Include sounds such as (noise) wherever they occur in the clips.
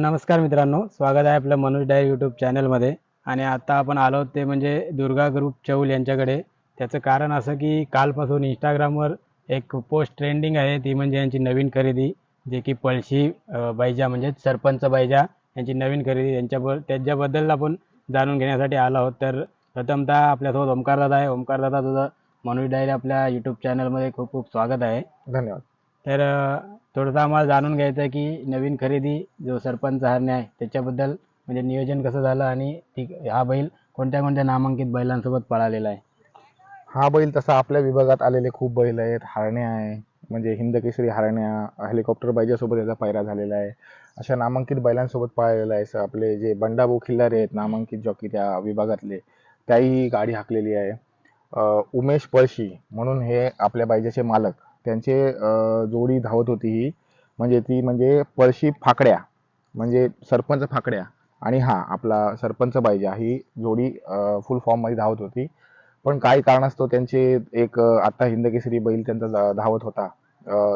नमस्कार मित्रांनो स्वागत आहे आपलं मनोज डायर यूट्यूब चॅनलमध्ये आणि आता आपण आलो ते म्हणजे दुर्गा ग्रुप चौल यांच्याकडे. त्याचं कारण असं की कालपासून इंस्टाग्रामवर एक पोस्ट ट्रेंडिंग आहे ती म्हणजे यांची नवीन खरेदी जे की पळशी बैजा म्हणजे सरपंच बैजा यांची नवीन खरेदी. यांच्याब त्याच्याबद्दल आपण जाणून घेण्यासाठी आलो आहोत. तर प्रथमतः आपल्यासोबत ओमकारदादा आहे. ओमकारदादा तुझं मनोज डायरी आपल्या यूट्यूब चॅनलमध्ये खूप खूप स्वागत आहे. धन्यवाद. तर थोडंसं आम्हाला जाणून घ्यायचं आहे की नवीन खरेदी जो सरपंच हरणे आहे त्याच्याबद्दल म्हणजे नियोजन कसं झालं आणि ती हा बैल कोणत्या कोणत्या नामांकित बैलांसोबत पळालेला आहे? हा बैल तसा आपल्या विभागात आलेले खूप बैल आहेत. हारण्या आहे. म्हणजे हिंदकेसरी हारण्या हेलिकॉप्टर बैजासोबत याचा पायरा झालेला आहे. अशा नामांकित बैलांसोबत पळालेला आहे. स- आपले जे बंडाभाऊ खिल्लारे आहेत नामांकित जॉकी त्या विभागातले त्याही गाडी हाकलेली आहे. उमेश पळशी म्हणून हे आपल्या बैजाचे मालक. त्यांचे जोडी धावत होती ही. म्हणजे ती म्हणजे पळशी फाकड्या म्हणजे सरपंच फाकड्या. आणि हा आपला सरपंच बायजा ही जोडी फुल फॉर्ममध्ये धावत होती. पण काही कारणास्तव त्यांचे एक आता हिंदकेसरी बैल त्यांचा धावत होता.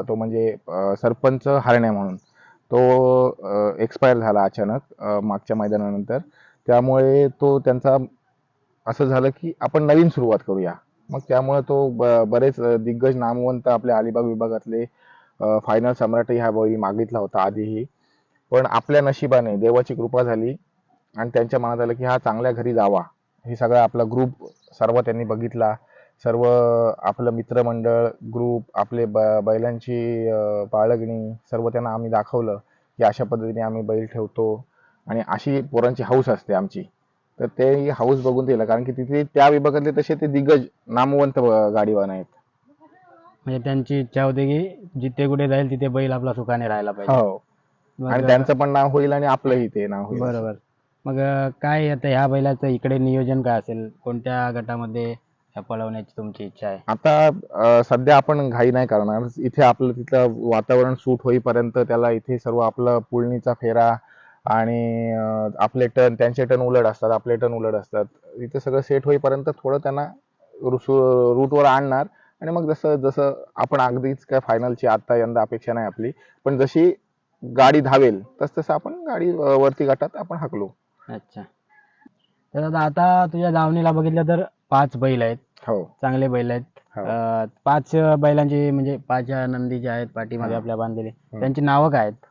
तो म्हणजे सरपंच हारण्या म्हणून. तो एक्सपायर झाला अचानक मागच्या मैदानानंतर. त्यामुळे तो त्यांचा असं झालं की आपण नवीन सुरुवात करूया. मग त्यामुळे तो ब- बरेच दिग्गज नामवंत आपल्या अलिबाग विभागातले फायनल सम्राट ह्या बळी मागितला होता आधीही. पण आपल्या नशिबाने देवाची कृपा झाली आणि त्यांच्या मनात आलं की हा चांगल्या घरी जावा. हे सगळं आपला ग्रुप सर्व त्यांनी बघितला. सर्व आपलं मित्रमंडळ ग्रुप आपले ब बैलांची बाळगणी सर्व त्यांना आम्ही दाखवलं की अशा पद्धतीने आम्ही बैल ठेवतो. आणि अशी पोरांची हौस असते आमची. तर ते हाऊस बघून दिलं. कारण की तिथे त्या विभागातले तसे ते दिग्गज नामवंत गाडीवान आहेत. म्हणजे त्यांची इच्छा होती की जिथे कुठे जाईल तिथे बैल आपला सुखाने राहायला पाहिजे. हो. आणि त्यांचं पण नाव होईल आणि आपलंही ते नाव होईल. बरोबर. मग अ, काय आता ह्या बैलाचं इकडे नियोजन काय असेल? कोणत्या गटामध्ये पळवण्याची तुमची इच्छा आहे? आता अं, सध्या आपण घाई नाही करणार. इथे आपलं तिथलं वातावरण सूट होईपर्यंत त्याला इथे सर्व आपलं पुळणीचा फेरा आणि आपले टर्न त्यांचे टर्न उलट असतात आपले टर्न उलट असतात. इथे सगळं सेट होईपर्यंत थोडं त्यांना रूटवर आणणार आणि मग जसं जसं आपण अगदीच काय फायनलची आता यंदा अपेक्षा नाही आपली पण जशी गाडी धावेल तस तसं आपण गाडी वरती गटात आपण हाकलो. अच्छा. तर आता आता तुझ्या दावणीला बघितलं तर पाच बैल आहेत. हो. चांगले बैल आहेत. हो. पाच बैलांची म्हणजे पाच नंदी ज्या आहेत पाठीमागे हा. आपल्या बांधलेले त्यांची नावं काय आहेत?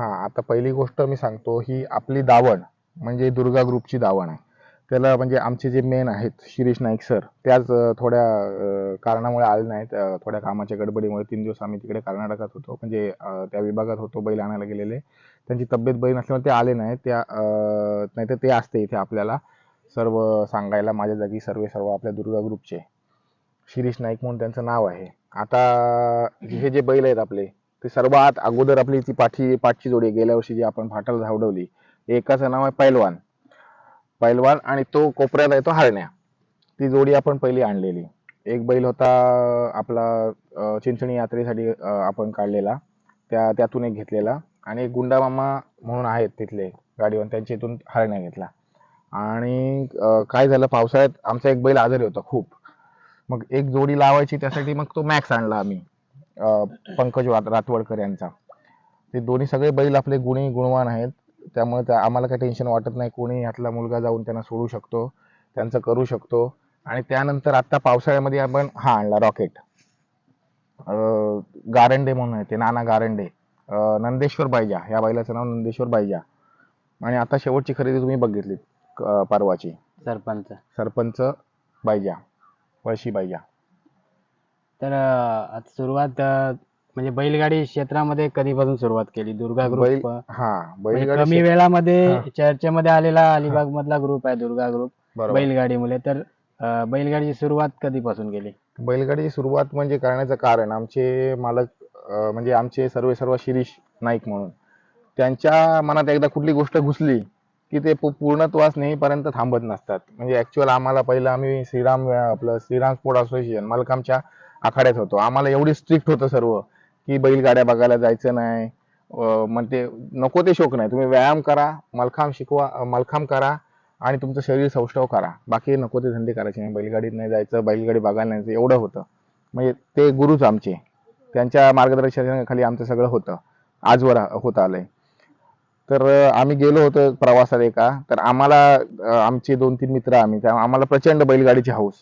हा आता पहिली गोष्ट मी सांगतो ही आपली दावण म्हणजे दुर्गा ग्रुपची दावण आहे. त्याला म्हणजे आमचे जे मेन आहेत शिरीष नाईक सर त्याच थोड्या कारणामुळे आले नाहीत. थोड्या कामाच्या गडबडीमुळे तीन दिवस आम्ही तिकडे कर्नाटकात होतो. म्हणजे त्या विभागात होतो बैल आणायला गेलेले. त्यांची तब्येत बरी नसल्यामुळे ते आले नाहीत. त्या नाही नाहीतर ते असते इथे आपल्याला. सर्व सांगायला माझ्या जागी सर्व सर्व आपल्या दुर्गा ग्रुपचे. शिरीष नाईक म्हणून त्यांचं नाव आहे. आता हे जे बैल आहेत आपले ते सर्वात अगोदर आपली ती पाठी पाठची जोडी गेल्या वर्षी जी आपण फाटाला धावडवली एकाचं नाव आहे पैलवान. पैलवान आणि तो कोपऱ्याला येतो हरण्या. ती जोडी आपण पहिली आणलेली. एक बैल होता आपला चिंचणी यात्रेसाठी आपण काढलेला. त्या त्यातून एक घेतलेला. आणि एक गुंडा मामा म्हणून आहेत तिथले गाडीवर त्यांच्या इथून हरण्या घेतला. आणि काय झालं पावसाळ्यात आमचा एक बैल आजारी होता खूप. मग एक जोडी लावायची त्यासाठी मग तो मॅक्स आणला आम्ही. पंकज रातवडकर यांचा. ते दोन्ही सगळे बैल आपले गुणी गुणवान आहेत. त्यामुळे त्या आम्हाला काही टेन्शन वाटत नाही. कोणी ह्यातला मुलगा जाऊन त्यांना सोडू शकतो त्यांचं करू शकतो. आणि त्यानंतर आता पावसाळ्यामध्ये आपण हा आणला रॉकेट. गारंडे म्हणून आहे ते नाना गारंडे. नंदेश्वर बायजा या बैलाचं नाव नंदेश्वर बायजा आणि आता शेवटची खरेदी तुम्ही बघितली परवाची. सरपंच. सरपंच बायजा वळशी बायजा तर अ, सुरुवात अ, म्हणजे बैलगाडी क्षेत्रामध्ये कधीपासून सुरुवात केली? दुर्गा बैल ग्रुप हा म्हणजे बैलगाडी कमी शे- वेळामध्ये. चर्चेमध्ये आलेला अलिबाग मधला ग्रुप आहे दुर्गा ग्रुप बरोबर. बैलगाडीमुळे. तर अ, बैलगाडीची सुरुवात कधीपासून केली? बैलगाडीची सुरुवात म्हणजे करण्याचं कारण आमचे मालक अं, म्हणजे आमचे सर्व सर्व शिरीष नाईक म्हणून त्यांच्या मनात एकदा कुठली गोष्ट घुसली की ते पू- पूर्णत्वास नेईपर्यंत थांबत नसतात. म्हणजे ऍक्च्युअल आम्हाला पहिलं आम्ही श्रीराम अं, आपलं श्रीराम स्पोर्ट असोसिएशन मालकामच्या आखाड्यात होतो. आम्हाला एवढी स्ट्रिक्ट होतं सर्व की बैलगाड्या बघायला जायचं नाही. म्हणते मग ते नको ते शोक नाही. तुम्ही व्यायाम करा मलखांब शिकवा मलखांब करा आणि तुमचं शरीर सौष्ठव करा. बाकी नको ते धंदे करायचे नाही. बैलगाडीत नाही जायचं बैलगाडी बघायला नाही जायचं एवढं होतं. म्हणजे ते गुरुच आमचे. त्यांच्या मार्गदर्शनाखाली आमचं सगळं होतं. आजवर होत आलंय. तर आम्ही गेलो होतो प्रवासात एका. तर आम्हाला आमचे दोन तीन मित्र आम्ही त्या आम्हाला प्रचंड बैलगाडीची हौस.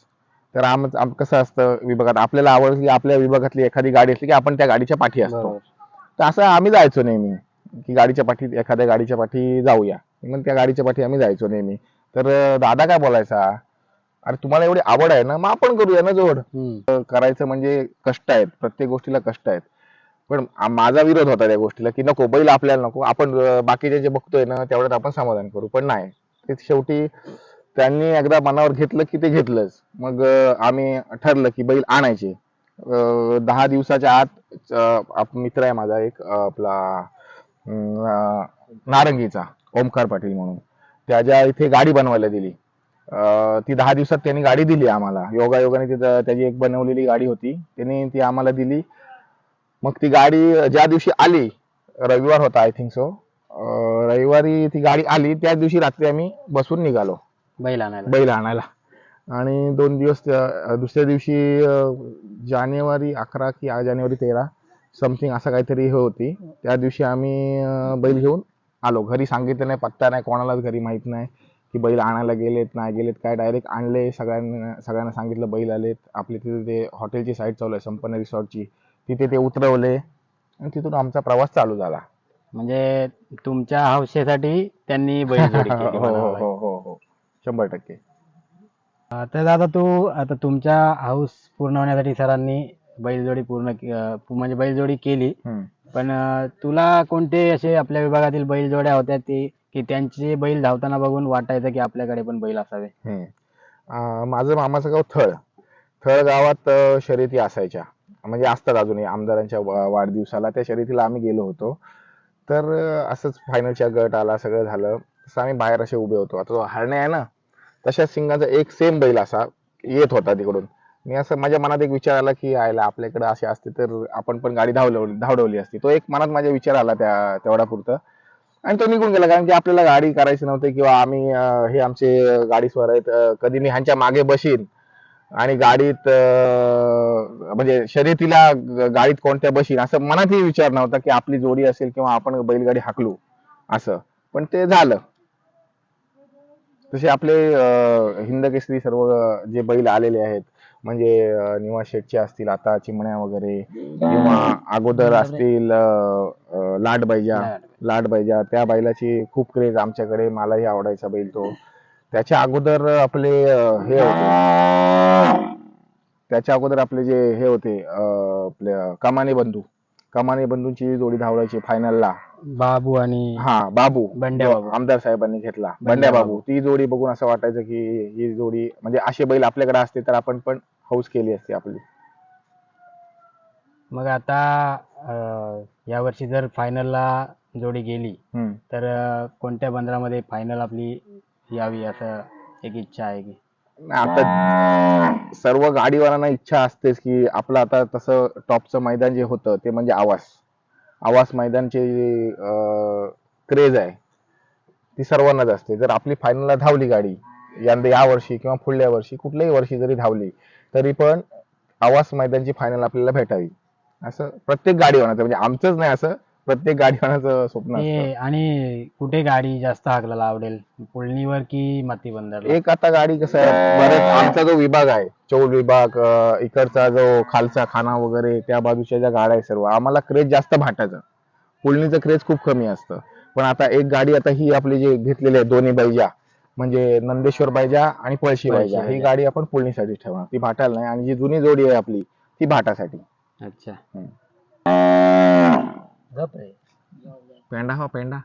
तर आम आम- कसं असतं विभागात? आपल्याला आवडली की आपल्या विभागातली एखादी गाडी असली की आपण त्या गाडीच्या पाठी असतो. बरोबर. तर असं आम्ही जायचो नेहमी की गाडीच्या पाठी एखाद्या गाडीच्या पाठी जाऊया. मग त्या गाडीच्या पाठी आम्ही जायचो नेहमी. तर अं, दादा काय बोलायचा? अरे तुम्हाला एवढी आवड आहे ना मग आपण करूया ना जोड. हम्म. करायचं म्हणजे कष्ट आहेत प्रत्येक गोष्टीला कष्ट आहेत. पण आ- माझा विरोध होता त्या गोष्टीला की नको बैल आपल्याला नको. आपण अं, बाकीचे जे बघतोय ना तेवढ्यात आपण समाधान करू. पण नाही. ते शेवटी त्यांनी एकदा मनावर घेतलं की ते घेतलंच. मग आम्ही ठरलं की बैल आणायचे. दहा दिवसाच्या आत आप- मित्र आहे माझा एक आपला नारंगीचा ओमकार पाटील म्हणून. त्याच्या इथे गाडी बनवायला दिली. ती दहा दिवसात त्यांनी गाडी दिली आम्हाला. योगा योगाने तिथं त्याची एक बनवलेली गाडी होती. त्यांनी ती आम्हाला दिली. मग ती गाडी ज्या दिवशी आली रविवार होता आय थिंक सो रविवारी ती गाडी आली त्या दिवशी रात्री आम्ही बसून निघालो. बैल आणायला. बैल आणायला. आणि दोन दिवस त्या- दुसऱ्या दिवशी अं, जानेवारी अकरा की आ- जानेवारी तेरा समथिंग असं काहीतरी हे होती. त्या दिवशी आम्ही अं, बैल घेऊन आलो. घरी सांगितलं नाही पत्ता नाही कोणालाच घरी माहीत नाही की बैल आणायला गेलेत नाही गेलेत. काय डायरेक्ट आणले सगळ्यांना सगळ्यांना सांगितलं बैल आलेत. आपली तिथे ते हॉटेलची साईड चालू आहे संपन्न रिसॉर्टची. तिथे ते उतरवले आणि तिथून आमचा प्रवास चालू झाला. म्हणजे तुमच्या हौशेसाठी त्यांनी बैलजोडी (laughs) केली हो म्हणावं हो लागेल. हो हो हो. शंभर टक्के. तर दादा तू आता तुमच्या हाऊस पूर्ण होण्यासाठी सरांनी बैलजोडी पूर्ण के- अं, म्हणजे बैलजोडी केली. हम्म. पण अं, तुला कोणते असे आपल्या विभागातील बैलजोड्या होत्या ते की त्यांचे बैल धावताना बघून वाटायचं की आपल्याकडे पण बैल असावे? हम्म. अं, माझं मामाचं गाव थळ. थळ गावात अं, शर्यती असायच्या. म्हणजे असतात अजूनही आमदारांच्या वा- वाढदिवसाला. त्या शर्यतीला आम्ही गेलो होतो. तर अं, असंच फायनलच्या गट आला सगळं झालं. तसं आम्ही बाहेर असे उभे होतो. आता तो हरणे आहे ना तशा सिंगाचा एक सेम बैल असा येत होता तिकडून. मी असं माझ्या मनात एक विचार आला की आयला आपल्याकडे असे असते तर आपण पण गाडी धावलवली धावडवली असती. तो एक मनात माझ्या विचार आला त्या तेवढा पुरतं आणि तो निघून गेला कारण की आपल्याला गाडी करायची नव्हती किंवा आम्ही हे आमचे गाडी स्वर आहेत कधी मी ह्यांच्या मागे बशीन आणि गाडीत म्हणजे शर्यतीला गाडीत कोणत्या बशीन असं मनातही विचार नव्हता की आपली जोडी असेल किंवा आपण बैलगाडी हाकलू असं. पण ते झालं. तसे आपले अं, हिंद केसरी सर्व जे बैल आलेले आहेत म्हणजे अं, निवास शेटचे असतील आता चिमण्या वगैरे किंवा अगोदर असतील अं, अं, लाडबाईजा लाडबाईजा. त्या बैलाची खूप क्रेज आमच्याकडे मलाही आवडायचा बैल तो. त्याच्या अगोदर आपले हे होते. त्याच्या अगोदर आपले जे हे होते अं, आपले अं, कमाने बंधू. कमाने बंधूंची जोडी धावडायची फायनलला बाबू आणि हा बाबू बंड्या जो बाबू. आमदार साहेबांनी घेतला बंड्या बाबू. ती जोडी बघून असं वाटायचं की ही जोडी म्हणजे असे बैल आपल्याकडे असते तर आपण पण हौस केली असती आपली मग आता अं, यावर्षी जर फायनलला जोडी गेली. तर कोणत्या बंदरामध्ये फायनल आपली यावी असं एक इच्छा आहे की आता सर्व गाडीवाल्यांना इच्छा असतेच की आपलं आता तसं टॉपचं मैदान जे होतं ते म्हणजे आवास आवास मैदानचे क्रेज आहे. ती सर्वांनाच असते. जर आपली फायनलला धावली गाडी यंदा या वर्षी किंवा पुढल्या वर्षी कुठल्याही वर्षी जरी धावली तरी पण आवास मैदानची फायनल आपल्याला भेटावी. असं प्रत्येक गाडी होणार म्हणजे आमचंच नाही असं प्रत्येक गाडीवानाचं स्वप्न असतं. ते आणि कुठे गाडी जास्त हाकलायला आवडेल? पुळणीवर की माती बंदरला एक आता गाडी कसं आहे बरेच आमचा जो विभाग आहे चौल विभाग अं, इकडचा जो खालचा खाना वगैरे त्या बाजूच्या ज्या गाड्या आहे सर्व आम्हाला क्रेज जास्त भाटाचं पुलणीचं क्रेज खूप कमी असतं. पण आता एक गाडी आता ही आपली जी घेतलेली आहे दोन्ही बैजा म्हणजे नंदेश्वर बैजा आणि पळशी पळशी बैजा. ही बैजा. गाडी आपण पुलणीसाठी ठेवणार. ती भाटायला नाही आणि जी जुनी जोडी आहे आपली ती भाटासाठी. अच्छा. हम्म. पेंडा हा पेंडा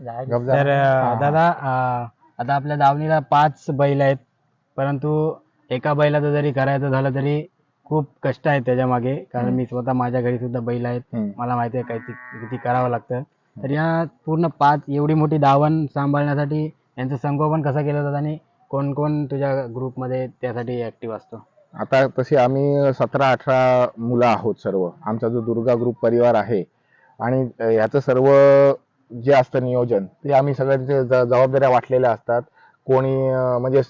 गप जा. तर अं. दादा अं, आता आपल्या दावणीला पाच बैल आहेत परंतु एका बैलाचं जरी करायचं झालं तरी खूप कष्ट आहेत त्याच्यामागे कारण. मी स्वतः माझ्या घरी सुद्धा बैल आहेत हम्म. मला माहिती आहे काय किती करावं लागतं तर या पूर्ण पाच एवढी मोठी दावण सांभाळण्यासाठी यांचं संगोपन कसं केलं जातं आणि कोण कोण तुझ्या ग्रुपमध्ये त्यासाठी ऍक्टिव्ह असतो आता तसे आम्ही सतरा अठरा मुलं आहोत सर्व आमचा जो दुर्गा ग्रुप परिवार आहे आणि याचं ह्याचं सर्व जे असतं नियोजन ते आम्ही सगळ्या ज- जबाबदाऱ्या वाटलेल्या असतात. कोणी म्हणजे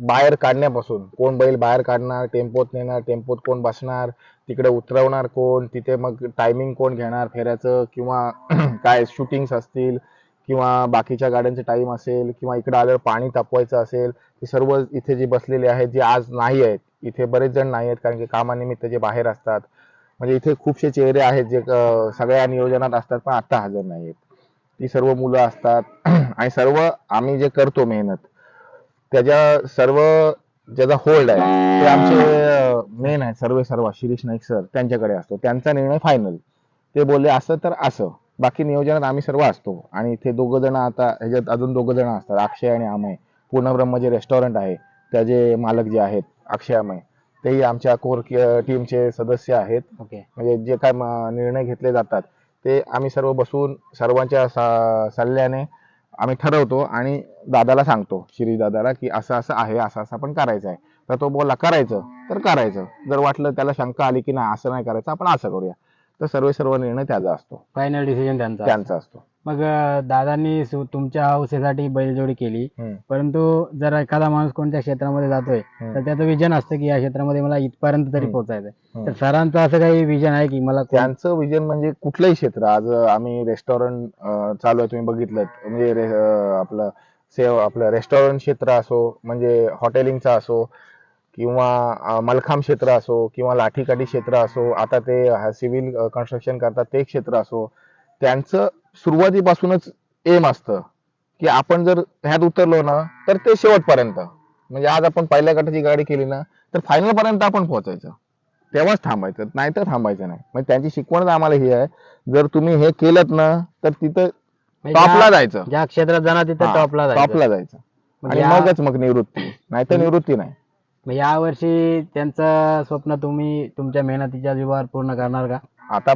बाहेर काढण्यापासून कोण बैल बाहेर काढणार टेम्पोत नेणार टेम्पोत कोण बसणार तिकडे उतरवणार कोण तिथे मग टायमिंग कोण घेणार फेऱ्याचं किंवा (clears throat) काय शूटिंग्स असतील किंवा बाकीच्या गाड्यांचे टाईम असेल किंवा इकडे आल्यावर पाणी तापवायचं असेल हे सर्व इथे जे बसलेले आहेत जे आज नाही आहेत इथे बरेच जण नाही आहेत कारण की कामानिमित्त जे बाहेर असतात म्हणजे इथे खूपसे चेहरे आहेत जे सगळ्या नियोजनात असतात पण आता हजर नाही आहेत ती सर्व मुलं असतात. (clears throat) आणि सर्व आम्ही जे करतो मेहनत त्याच्या सर्व ज्याचा होल्ड आहे ते आमचे मेन आहे सर्व सर्व शिरीष नाईक सर त्यांच्याकडे असतो. त्यांचा निर्णय फायनल ते बोलले असं तर असं. बाकी नियोजनात आम्ही सर्व असतो. आणि इथे दोघं जण आता ह्याच्यात अजून दोघं जण असतात. अक्षय आणि अमय. पूर्णब्रह्म जे रेस्टॉरंट आहे त्याचे मालक जे आहेत अक्षय अमय. तेही आमच्या कोर टीमचे सदस्य आहेत. ओके. म्हणजे जे काय म- निर्णय घेतले जातात ते आम्ही सर्व बसून सर्वांच्या सा- सल्ल्याने आम्ही ठरवतो आणि दादाला सांगतो शिरीष दादाला की असं असं आहे असं असं आपण करायचं आहे. तर तो बोलला करायचं तर करायचं. जर वाटलं त्याला शंका आली की नाही असं नाही करायचं आपण असं करूया. तर सर्व सर्व निर्णय त्याचा असतो. फायनल डिसिजन त्यांचा. त्यांचा असतो. मग दादांनी सु- तुमच्या हौसेसाठी बैलजोडी केली हम्म. परंतु जर एखादा माणूस कोणत्या क्षेत्रामध्ये जातोय हम्म. तर त्याचं विजन असतं की या क्षेत्रामध्ये मला इथपर्यंत तरी. पोहोचायचं. तर सरांचं असं काही विजन आहे की मला कोण- त्यांचं विजन म्हणजे कुठलंही क्षेत्र आज आम्ही रेस्टॉरंट चालू आहे तुम्ही बघितलं म्हणजे रे- अं, आपलं सेव आपलं रेस्टॉरंट क्षेत्र असो म्हणजे हॉटेलिंगचा असो किंवा अं, मलखांब क्षेत्र असो किंवा लाठीकाठी क्षेत्र असो आता ते सिव्हिल कन्स्ट्रक्शन करतात ते क्षेत्र असो त्यांचं सुरुवातीपासूनच एम असतं. की आपण जर ह्यात उतरलो ना तर ते शेवटपर्यंत. म्हणजे आज आपण पहिल्या गटाची गाडी केली ना तर फायनल पर्यंत आपण पोहोचायचं. तेव्हाच थांबायचं नाही तर थांबायचं नाही. म्हणजे त्यांची शिकवणच आम्हाला ही आहे. जर तुम्ही हे केलं ना तर तिथं म्हणजे टॉपला ज्या- जायचं. ज्या क्षेत्रात जाणार तिथे टॉपला जायचं. टॉपला जायचं. म्हणजे आणि या- मगच मग निवृत्ती. नाही तर निवृत्ती नाही. मग यावर्षी त्यांचं स्वप्न तुम्ही तुमच्या मेहनतीच्या जीवावर पूर्ण करणार का? आता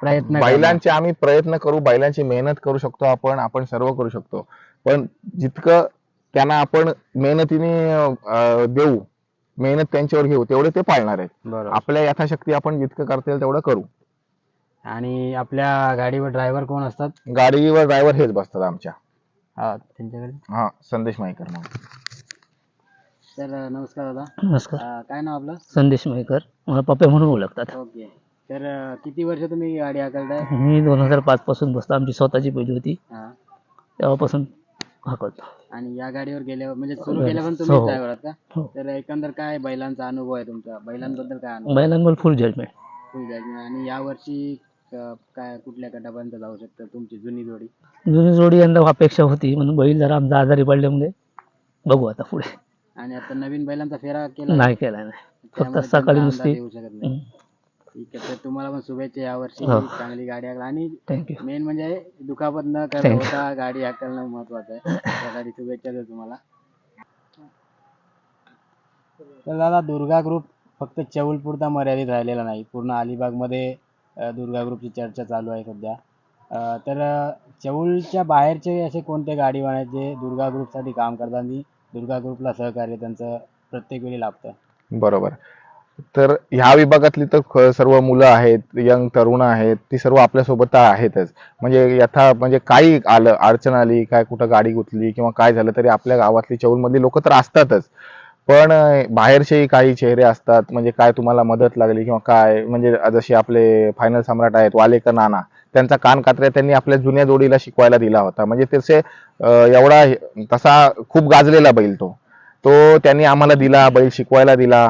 प्रयत्न? बैलांचे आम्ही प्रयत्न करू बैलांची मेहनत करू शकतो आपण आपण सर्व करू शकतो. पण जितकं त्यांना आपण मेहनतीने देऊ मेहनत त्यांच्यावर घेऊ तेवढे ते पाळणार आहेत. आपल्या यथाशक्ती आपण जितकं करता येईल तेवढं करू. आणि आपल्या गाडीवर ड्रायव्हर कोण असतात? गाडीवर ड्रायव्हर हेच बसतात आमच्या. हा त्यांच्याकडे? हा संदेश माईकर म्हणून. तर नमस्कार दादा. नमस्कार. काय नाव आपलं? संदेश मयकर मला पप्पा म्हणून ओळखतात. ओके. तर अं, किती वर्ष तुम्ही गाडी हाकलताय? मी दोन हजार पाच पासून बसतो. आमची स्वतःची पहिली होती. हा. तेव्हापासून हाकलतो. आणि या गाडीवर गेल्यावर म्हणजे सुरू हो. केल्यापासून तुम्ही हो. ड्रायव्हर आहात का? हो. तर एकंदर काय बैलांचा अनुभव आहे तुमचा? बैलांबद्दल काय अनुभव? बैलांवर फुल जजमेंट फुल judgment. आणि यावर्षी अं, काय कुठल्या गटापर्यंत जाऊ शकतं तुमची जुनी जोडी? जुनी जोडी यंदा अपेक्षा होती म्हणून बैल जरा आमचा आजारी पडल्यामुळे बघू आता पुढे. आणि आता नवीन बैलांचा फेरा केला? नाही केला नाही. फक्त त्यामुळे सकाळी नुसती येऊ शकत नाही. हम्म. ठीक आहे तर तुम्हाला पण शुभेच्छा यावर्षी. हो. चांगली गाडी हाकला आणि थँक्यू मेन म्हणजे दुखापत न Thank करता you. होता गाडी हाकलणं महत्वाचं आहे. त्यासाठी शुभेच्छा देतो तुम्हाला. तर दादा दुर्गा ग्रुप फक्त चौलपुरता मर्यादित राहिलेला नाही. पूर्ण अलिबागमध्ये अं, दुर्गा ग्रुपची चर्चा चालू आहे सध्या. अं, तर अं, चौलच्या बाहेरचे असे कोणते गाडीवान आहेत जे दुर्गा ग्रुपसाठी काम करतात आणि दुर्गा ग्रुपला सहकार्य त्यांचं प्रत्येक वेळी लाभतं? बरोबर. तर ह्या विभागातली तर सर्व मुलं आहेत यंग तरुण आहेत ती सर्व आपल्यासोबत आहेतच. म्हणजे यथा म्हणजे काही आलं अडचण आली काय कुठं गाडी गुतली किंवा काय झालं तरी आपल्या गावातली चौलमधली लोक तर असतातच. पण बाहेरचेही काही चेहरे असतात म्हणजे काय तुम्हाला मदत लागली किंवा काय म्हणजे जसे आपले फायनल सम्राट आहेत वालेकर नाना त्यांचा कान कात्र्या त्यांनी आपल्या जुन्या जोडीला शिकवायला दिला होता. म्हणजे तसे एवढा तसा खूप गाजलेला बैल तो. तो त्यांनी आम्हाला दिला बैल शिकवायला दिला.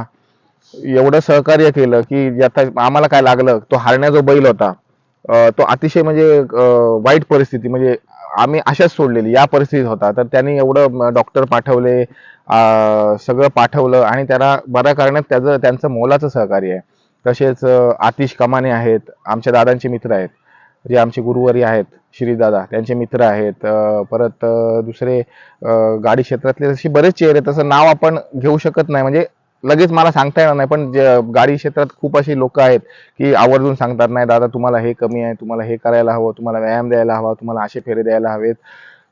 एवढं सहकार्य केलं की आता आम्हाला काय लागलं तो हारण्या जो बैल होता तो अतिशय म्हणजे वाईट परिस्थिती म्हणजे आम्ही अशाच सोडलेली या परिस्थितीत होता. तर त्यांनी एवढं डॉक्टर पाठवले सगळं पाठवलं आणि त्याला बरा करण्यात त्याचं त्यांचं मोलाचं सहकार्य आहे. तसेच आतिश कमाने आहेत आमच्या दादांचे मित्र आहेत जे आमचे गुरुवारी आहेत श्रीदादा त्यांचे मित्र आहेत परत दुसरे गाडी क्षेत्रातले असे बरेच चेहरे आहेत. तसं नाव आपण घेऊ शकत नाही. म्हणजे लगेच मला सांगता येणार नाही पण गाडी क्षेत्रात खूप अशी लोक आहेत की आवर्जून सांगतात नाही दादा तुम्हाला हे कमी आहे तुम्हाला हे करायला हवं तुम्हाला व्यायाम द्यायला हवा तुम्हाला असे फेरे द्यायला हवेत.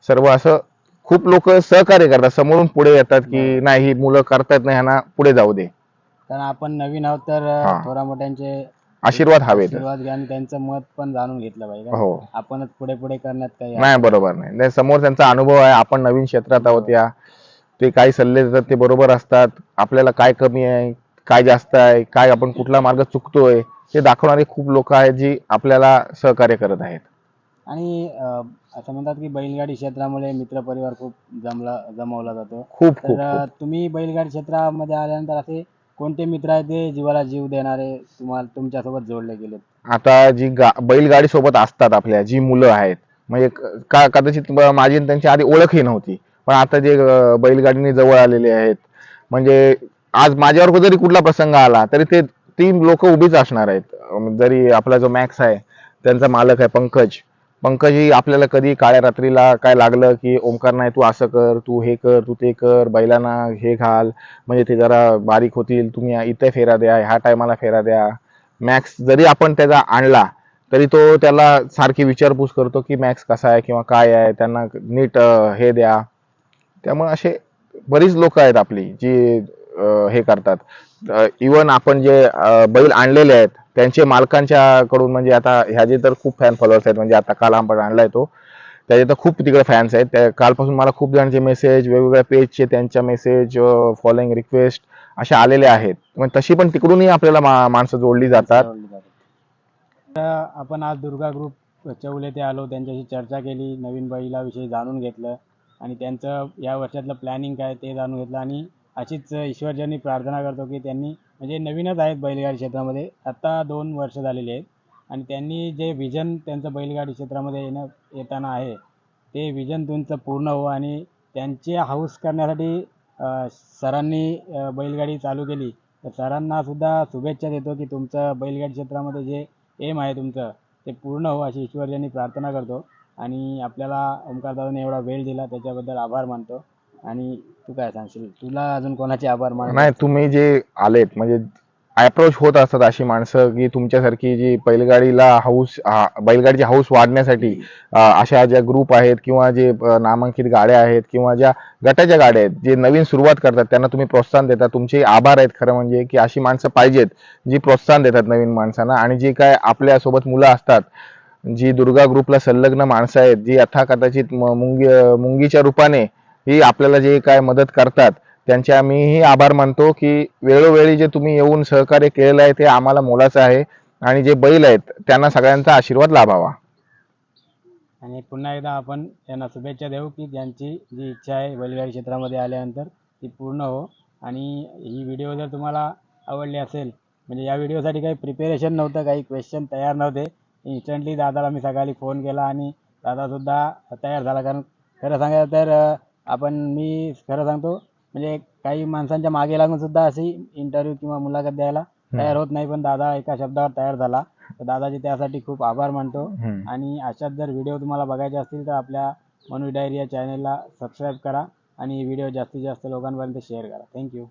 सर्व असं खूप लोक सहकार्य करतात समोरून पुढे येतात की नाही ही मुलं करतात नाही ह्यांना पुढे जाऊ दे. कारण आपण नवीन आहोत तर हा. थोरा मोठ्यांचे आशीर्वाद हवेत. त्यांचं मत पण जाणून घेतलं पाहिजे. हो. आपणच पुढे पुढे करण्यात काही नाही बरोबर नाही. नाही, समोर त्यांचा अनुभव आहे आपण नवीन क्षेत्रात आहोत या. ते काही सल्ले देतात ते बरोबर असतात. आपल्याला काय कमी आहे काय जास्त आहे काय आपण कुठला मार्ग चुकतोय ते दाखवणारे खूप लोक आहेत जी आपल्याला सहकार्य करत आहेत. आणि अं, असं म्हणतात की बैलगाडी क्षेत्रामुळे मित्रपरिवार खूप जमला जमवला जातो. खूप खूप तर अं, तुम्ही बैलगाडी क्षेत्रामध्ये आल्यानंतर असे कोणते मित्र आहेत जे जीवाला जीव देणारे तुम्हाला तुमच्यासोबत जोडले गेले आता जी गा बैलगाडी सोबत असतात आपल्या जी मुलं आहेत. म्हणजे क- का कदाचित माझी आणि त्यांची आधी ओळखही नव्हती. पण आता जे बैलगाडीने जवळ आलेले आहेत म्हणजे आज माझ्यावर जरी कुठला प्रसंग आला तरी ते तीन लोक उभीच असणार आहेत. जरी आपला जो मॅक्स आहे त्यांचा मालक आहे पंकज. पंकज ही आपल्याला कधी काळ्या रात्रीला काय लागलं की ओमकार नाही तू असं कर तू हे कर तू ते कर बैलांना हे घाल म्हणजे ते जरा बारीक होतील तुम्ही इथे फेरा द्या ह्या टायमाला फेरा द्या. मॅक्स जरी आपण त्याचा आणला तरी तो त्याला सारखी विचारपूस करतो की मॅक्स कसा आहे किंवा काय आहे? त्यांना नीट हे द्या. त्यामुळे असे बरीच लोक आहेत आपली जी हे करतात. इवन आपण जे बैल आणलेले आहेत त्यांचे मालकांच्या कडून म्हणजे आता ह्याचे तर खूप फॅन फॉलोअर्स आहेत. म्हणजे आता काल आपण आणलाय तो. त्याचे तर खूप तिकडे फॅन्स आहेत. त्या कालपासून मला खूप जणांचे मेसेज वेगवेगळ्या पेजचे त्यांच्या मेसेज फॉलोइंग रिक्वेस्ट असे आलेले आहेत. म्हणजे तशी पण तिकडूनही आपल्याला माणसं जोडली जातात. तर आपण आज दुर्गा ग्रुप चौल येथे आलो. त्यांच्याशी चर्चा केली. नवीन बैलाविषयी जाणून घेतलं. आणि त्यांचं या वर्षातलं प्लॅनिंग काय ते जाणून घेतलं. आणि अशीच ईश्वरजांनी प्रार्थना करतो की त्यांनी म्हणजे नवीनच आहेत बैलगाडी क्षेत्रामध्ये आत्ता दोन वर्ष झालेली आहेत. आणि त्यांनी जे विजन त्यांचं बैलगाडी क्षेत्रामध्ये येणं येताना आहे ते विजन तुमचं पूर्ण हो आणि त्यांची हाऊस करण्यासाठी सरांनी बैलगाडी चालू केली. तर सरांनासुद्धा शुभेच्छा देतो की तुमचं बैलगाडी क्षेत्रामध्ये जे एम आहे तुमचं ते पूर्ण हो अशी ईश्वरजनी प्रार्थना करतो. आणि आपल्याला ओंकारदादाने एवढा वेळ दिला त्याच्याबद्दल आभार मानतो. आणि तू काय सांगशील? तुला अजून कोणाचे आभार मान नाही तुम्ही जे आलेत म्हणजे अप्रोच होत असतात अशी माणसं की तुमच्यासारखी जी बैलगाडीला हाऊस बैलगाडीची हाऊस वाढण्यासाठी अशा ज्या ग्रुप आहेत किंवा जे नामांकित गाड्या आहेत किंवा ज्या गटाच्या गाड्या आहेत जे नवीन सुरुवात करतात त्यांना तुम्ही प्रोत्साहन देता. तुमचे आभार आहेत खरं म्हणजे की अशी माणसं पाहिजेत जी प्रोत्साहन देतात नवीन माणसांना. आणि जी काय आपल्यासोबत मुलं असतात जी दुर्गा ग्रुपला संलग्न माणसं आहेत जी यथाकदाचित म- मुंगी मुंगीच्या रूपाने ही आपल्याला जे काय मदत करतात त्यांचे आम्हीही आभार मानतो की वेळोवेळी जे तुम्ही येऊन सहकार्य केलेलं आहे ते आम्हाला मोलाचं आहे आणि जे बैल आहेत त्यांना सगळ्यांचा आशीर्वाद लाभावा. आणि पुन्हा एकदा आपण त्यांना शुभेच्छा देऊ की ज्यांची जी इच्छा आहे बैलगाडी क्षेत्रामध्ये आल्यानंतर ती पूर्ण हो. आणि ही व्हिडिओ जर तुम्हाला आवडली असेल म्हणजे या व्हिडिओसाठी काही प्रिपेरेशन नव्हतं काही क्वेश्चन तयार नव्हते इन्स्टंटली दादाला मी सकाळी फोन केला आणि दादासुद्धा तयार झाला. कारण खरं सांगायचं तर आपण मी खरं सांगतो म्हणजे काही माणसांच्या मागे लागून सुद्धा अशी इंटरव्ह्यू किंवा मुलाखत द्यायला तयार होत नाही. पण दादा एका शब्दावर तयार झाला. तर दादाचे त्यासाठी खूप आभार मानतो. आणि अशाच जर व्हिडिओ तुम्हाला बघायचे असतील तर आपल्या मनोज डायरी या चॅनलला सबस्क्राईब करा आणि व्हिडिओ जास्तीत जास्त लोकांपर्यंत शेअर करा. थँक्यू